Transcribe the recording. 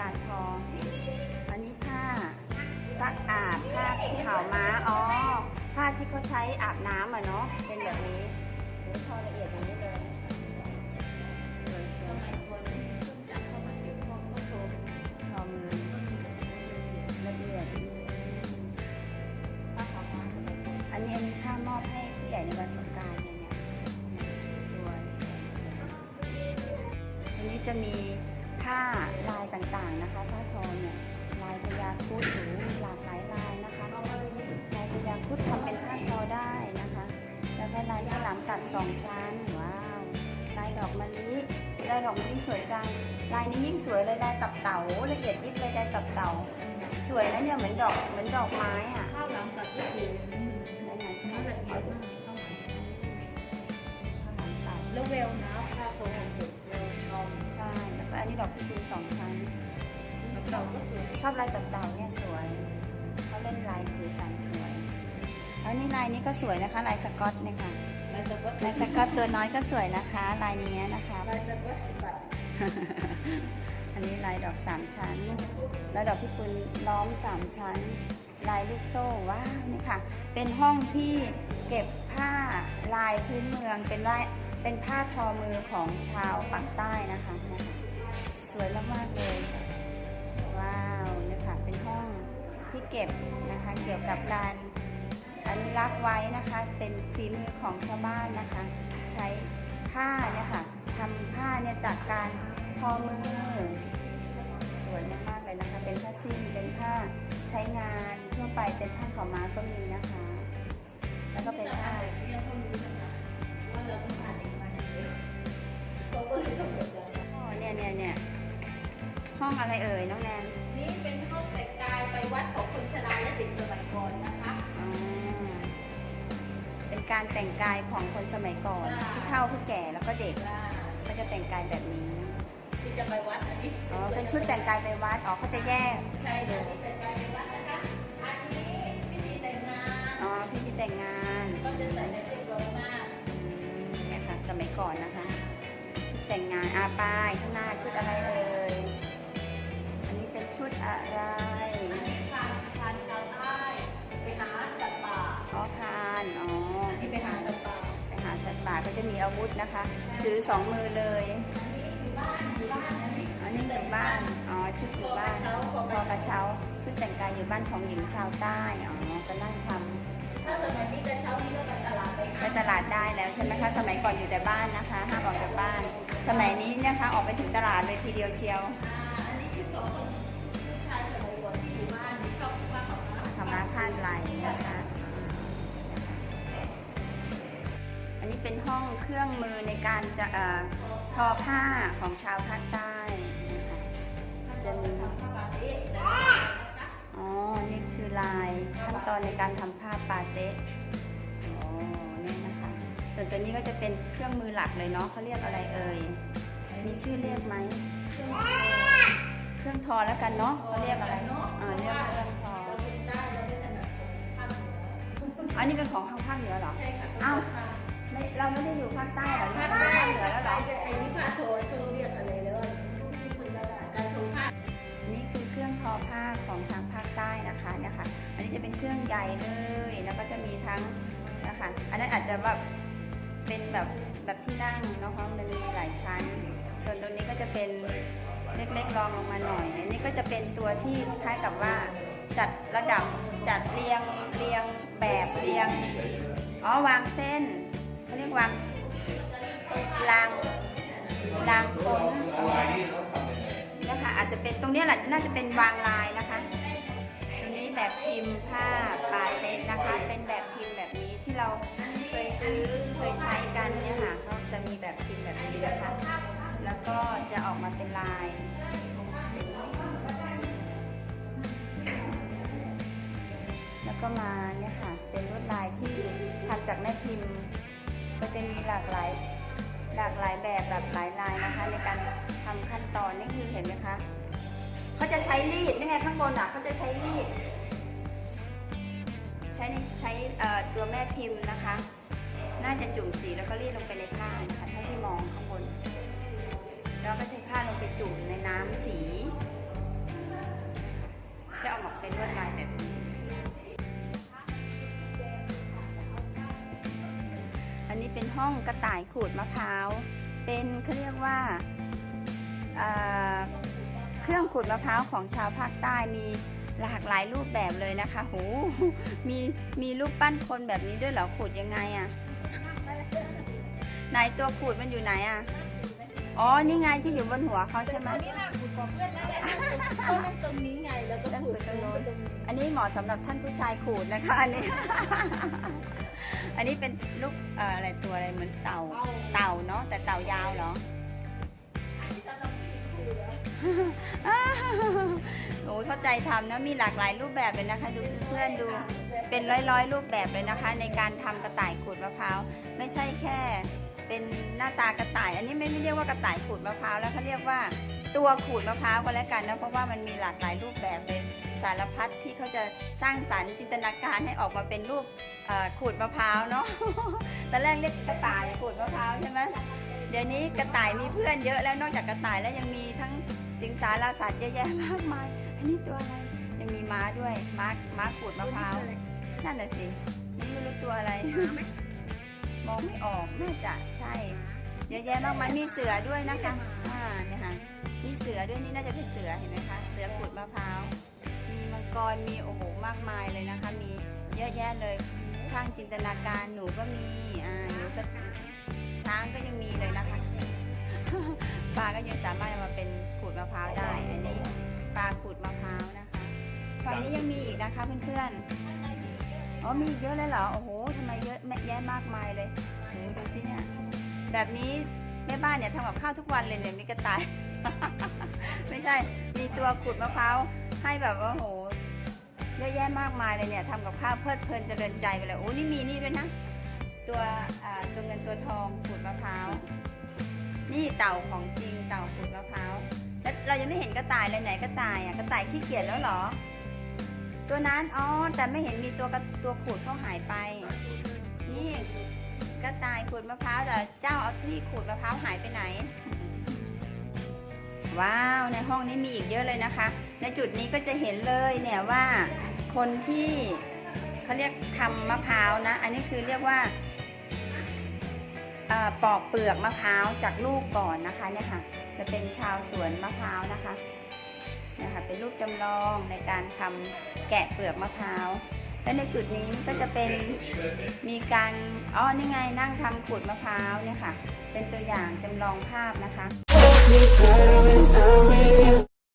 การทออันนี้ผ้าซักอาบผ้าที่ขาวม้า อ๋อ ผ้าที่เขาใช้อาบน้ำอะเนาะ เป็นแบบนี้โอ้ยทอละเอียดอย่างนี้เลยสวยสวยสวยทอมือละเอียด อันนี้อันนี้ผ้ามอบให้ผู้ใหญ่ในวันสงกรารเนี่ยเนี่ยสวยสวยสวยอันนี้จะมี ผ้าลายต่างๆนะคะผ้าทอเนี่ยลายพญาครุดหรือหลากหลายลายนะคะลายพญาครุดทำเป็นผ้าทอได้นะคะ แล้วก็ลายข้างหลังตัดสองชั้นว้าวลายดอกมะลิลายดอกมะลิสวยจังลายนี้ยิ่งสวยเลยลายตับเต่าละเอียดยิบเลยลายตับเต่า สวยนะเนี่ยเหมือนดอกเหมือนดอกไม้อะข้าวหลังตัดที่ถูกไหนๆเนื้อละเอียดมากข้าวหลังข้างหลังเต่าแล้วเวลนะ อันนี้ดอกพิกุลสองชั้นเต่าก็สวย ชอบลายเต่าๆเนี่ยสวยเขาเล่นลายสีสันสวย แล้วนี่ลายนี้ก็สวยนะคะ ลายสกอตเนี่ยค่ะ ลายสก๊อตลายสกอตตัวน้อยก็สวยนะคะ ลายนี้นะคะ ลายสก๊อตสิบบาทอันนี้ลายดอกสามชั้น แล้วดอกพิกุลล้อมสามชั้น ลายลูกโซ่ว้าวนี่ค่ะ เป็นห้องที่เก็บผ้าลายพื้นเมืองเป็นลายเป็นผ้าทอมือของชาวปากใต้นะคะนะคะ สวยมากๆเลย ว้าวนะคะเป็นห้องที่เก็บนะคะ เกี่ยวกับการอนุรักษ์ไว้นะคะ เป็นฝีมือของชาวบ้านนะคะ ใช้ผ้าเนี่ยค่ะทำผ้าเนี่ยจากการทอมือสวยมาก ห้องอะไรเอ่ยน้องแนนนี่เป็นห้องแต่งกายไปวัดของคนชราและเด็กสมัยก่อนนะคะอ่าเป็นการแต่งกายของคนสมัยก่อนใช่ผู้เฒ่าผู้แก่แล้วก็เด็กว่าก็จะแต่งกายแบบนี้ที่จะไปวัดอันนี้อ๋อเป็นชุดแต่งกายไปวัดอ๋อเขาจะแยกใช่เลยที่แต่งกายไปวัดนะคะอันนี้พิธีแต่งงานอ๋อพี่ที่แต่งงานก็จะใส่ในเรียบร้อยมากอืมเนี่ยค่ะสมัยก่อนนะคะชุดแต่งงานอาป้ายข้างหน้าชุดอะไรเอ่ยอันนี้เป็น ชุดอะไรอันนี้พานพานชาวใต้ไปหาสัตว์ป่าอ๋อพานอ๋ออันนี้ไปหาสัตว์ป่าไปหาสัตว์ป่าก็จะมีอาวุธนะคะ ถือสองมือเลยอันนี้อยู่บ้านอยู่บ้านอันนี้อันนี้อยู่บ้านอ๋อชุดอยู่บ้านคอกระเช้าชุดแต่งกายอยู่บ้านของหญิงชาวใต้อ๋อก็นั่งทำถ้าสมัยนี้กระเช้านี่ก็ไปตลาดไปไปตลาดได้แล้วใช่ไหมคะสมัยก่อนอยู่แต่บ้านนะคะห้ามออกจากบ้าน สมัยนี้นะคะออกไปถึงตลาดเลยทีเดียวเชียวอ่าอันนี้ชุดของคน รรนะคะ อันนี้เป็นห้องเครื่องมือในการจะทอผ้าของชาวภาคใต้นะคะจะมีอ๋อ นี่คือลายขั้นตอนในการทำผ้าปาเต๊ะอ๋อนี่นะคะส่วนตัวนี้ก็จะเป็นเครื่องมือหลักเลยเนาะเขาเรียกอะไรเอ่ย มีชื่อเรียกไหม เครื่องทอแล้วกันเนาะเขาเรียกอะไร อ่าเรียกเครื่องทอ ออันนี้เป็นของทางภาคเหนือเหรอ ใช่ค่ะอ้าว ไม่เราไม่ได้อยู่ภาคใต้เหรอนี่เราอยู่ภาคเหนือแล้วเหรอไอ้นี่ผ้าโทนเขาเรียกอะไรเลยที่คุณระดับการโทนผ้านี่คือเครื่องทอผ้าของทางภาคใต้นะคะเนี่ยค่ะ อันนี้จะเป็นเครื่องใหญ่เลย แล้วก็จะมีทั้งนะคะ อันนั้นอาจจะแบบเป็นแบบแบบที่นั่งเนาะเพราะมันมีหลายชั้น ส่วนตรงนี้ก็จะเป็นเล็กๆรองลงมาหน่อย อันนี้ก็จะเป็นตัวที่คล้ายกับว่า จัดระดับจัดเรียงเรียงแบบเรียงอ๋อวางเส้นเขาเรียกวางรางรางโค้งนะคะอาจจะเป็นตรงนี้แหละน่าจะเป็นวางลายนะคะตรงนี้แบบพิมพ์ผ้าปาเต็นะคะ เป็นแบบพิมพ์แบบนี้ที่เราเคยซื้อเคยใช้กันเนี่ยค่ะก็จะมีแบบพิมพ์แบบนี้นะคะ แล้วก็จะออกมาเป็นลาย ก็มาเนี่ยค่ะ เป็นลวดลายที่ทำจากแม่พิมพ์ ก็จะมีหลากหลายหลากหลายแบบหลากหลายลายนะคะ ในการทำขั้นตอนนี่คือเห็นไหมคะเขาจะใช้รีดนี่ไงข้างบนอะเขาจะใช้รีด ใช้ใช้ตัวแม่พิมพ์นะคะ น่าจะจุ่มสีแล้วก็รีดลงไปในผ้านะคะถ้าที่มองข้างบน แล้วก็ใช้ผ้าลงไปจุ่มในน้ำสี จะออกมาเป็นลวดลายแบบนี้ ระต่ายขูดมะพร้าว เป็นเขาเรียกว่าเอ่อเครื่องขูดมะพร้าวของชาวภาคใต้มีหลากหลายรูปแบบเลยนะคะโหมีมีรูปปั้นคนแบบนี้ด้วยเหรอขูดยังไงอะไหนตัวขูดมันอยู่ไหนอะอ๋อ นี่ไงที่อยู่บนหัวเขาใช่ไหมนี่ล่ะขุดของเพื่อนแล้วแหละเพราะมันตรงนี้ไงแล้วก็ขุดตรงโน้นตรงนี้อันนี้เหมาะสำหรับท่านผู้ชายขูดนะคะอันนี้ อันนี้เป็นลูกเอ่ออะไรตัวอะไรเหมือนเต่า เต่าเนาะแต่เต่ายาวเหรออันนี้สำหรับผู้หญิงขุดเหรอโอ้ยเข้าใจทำนะมีหลากหลายรูปแบบเลยนะคะ ดูเพื่อนดูเป็นร้อยร้อยรูปแบบเลยนะคะ ในการทำกระต่ายขูดมะพร้าวไม่ใช่แค่ เป็นหน้าตากระต่าย อันนี้ไม่ไม่เรียกว่ากระต่ายขูดมะพร้าวแล้วเขาเรียกว่าตัวขูดมะพร้าวก็แล้วกันนะเพราะว่ามันมีหลากหลายรูปแบบเลยสารพัดที่เขาจะสร้างสรรค์จินตนาการให้ออกมาเป็นรูปขูดมะพร้าวเนาะตอนแรกเรียกกระต่ายขูดมะพร้าวใช่ไหมเดี๋ยวนี้กระต่ายมีเพื่อนเยอะแล้วนอกจากกระต่ายแล้วยังมีทั้งสิงสารสัตว์เยอะแยะมากมาย อันนี้ตัวอะไรยังมีม้าด้วยม้าม้าขูดมะพร้าวนั่นน่ะสินี่ไม่รู้ตัวอะไรมองไม่ออกน่าจะใช่เยอะแยะมากมายมีเสือด้วยนะคะอ่าเนี่ยค่ะมีเสือด้วยนี่น่าจะเป็นเสือเห็นไหมคะ เสือขูดมะพร้าว กรมีโอ้โหมากมายเลยนะคะ มีเยอะแยะเลย ช่างจินตนาการหนูก็มีอ่าหนูก็ช้างก็ยังมีเลยนะคะปลาก็ยังสามารถเอามาเป็นขูดมะพร้าวได้ อันนี้ปลาขูดมะพร้าวนะคะฝั่งนี้ยังมีอีกนะคะเพื่อนๆอ๋อมีอีกเยอะเลยเหรอโอ้โหทำไมเยอะแยะมากมายเลยโหดูสิเนี่ยแบบนี้แม่บ้านเนี่ยทำกับข้าวทุกวันเลยเนี่ยมีกระต่าย ไม่ใช่ มีตัวขูดมะพร้าวให้แบบว่าโห เยอะแยะมากมายเลยเนี่ยทำกับข้าวเพลิดเพลินเจริญใจไปเลยโอ้นี่มีนี่ด้วยนะ ตัวอ่าตัวเงินตัวทองขูดมะพร้าว นี่เต่าของจริงเต่าขูดมะพร้าว แล้วเรายังไม่เห็นกระต่ายเลยไหนกระต่ายอะกระต่ายขี้เกียจแล้วหรอ ตัวนั้นอ๋อแต่ไม่เห็นมีตัวตัวขูดเขาหายไป นี่กระต่ายขูดมะพร้าวแต่เจ้าเอาที่ขูดมะพร้าวหายไปไหน ว้าวในห้องนี้มีอีกเยอะเลยนะคะ ในจุดนี้ก็จะเห็นเลยเนี่ยว่าคนที่เขาเรียกทำมะพร้าวนะ อันนี้คือเรียกว่าปอกเปลือกมะพร้าวจากลูกก่อนนะคะเนี่ยค่ะ จะเป็นชาวสวนมะพร้าวนะคะเนี่ยค่ะเป็นรูปจำลองในการทำแกะเปลือกมะพร้าวและในจุดนี้ก็จะเป็นมีการอ๋อนี่ไงนั่งทำขูดมะพร้าวเนี่ยค่ะ เป็นตัวอย่างจำลองภาพนะคะ I through with you.